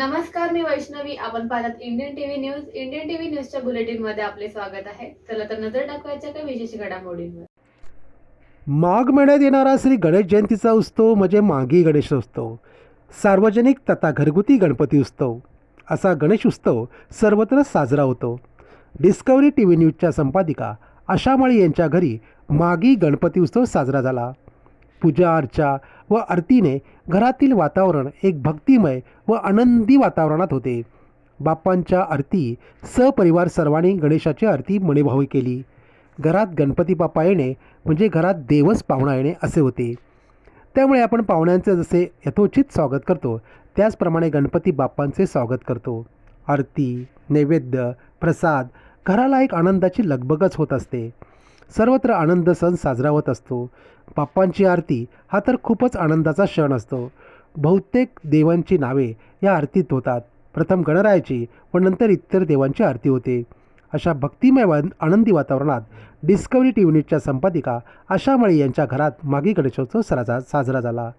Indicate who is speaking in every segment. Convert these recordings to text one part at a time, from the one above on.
Speaker 1: नमस्कार मी वैष्णवी. आपण पाहतात Indian TV news Indian TV न्यूजच्या बुलेटिनमध्ये आपले स्वागत आहे. चला तर नजर टाकवायच्या काही विशेष घडामोडींवर.
Speaker 2: माघ महिन्यात येणारा श्री गणेश जयंतीचा उत्सव म्हणजे माघी गणेशोत्सव सार्वजनिक तथा घरगुती गणपती उत्सव. असा गणेश उत्सव सर्वत्र साजरा होतो. डिस्कवरी टी व्ही न्यूजच्या संपादिका आशा यांच्या घरी मागी गणपती उत्सव साजरा झाला. पूजा अर्चा व आरतीने घरातील वातावरण एक भक्तिमय व आनंदी वातावरणात होते. बाप्पांच्या आरती सपरिवार सर्वांनी गणेशाची आरती मणिभावी केली. घरात गणपती बाप्पा येणे म्हणजे घरात देवच पाहुणा येणे असे होते. त्यामुळे आपण पाहुण्यांचे जसे यथोचित स्वागत करतो त्याचप्रमाणे गणपती बाप्पांचे स्वागत करतो. आरती नैवेद्य प्रसाद घराला एक आनंदाची लगबगच होत असते. सर्वत्र आनंद सण साजरा होत असतो. बाप्पांची आरती हा तर खूपच आनंदाचा क्षण असतो. बहुतेक देवांची नावे या आरतीत होतात. प्रथम गणरायाची व नंतर इतर देवांची आरती होते. अशा भक्तिमय वा आनंदी वातावरणात डिस्कवरी टी व्ही न्यूजच्या संपादिका आशा यांच्या घरात मागी गणेशोत्सव साजरा साजरा झाला.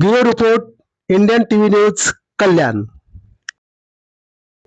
Speaker 2: Bureau report Indian T V news Kalyan.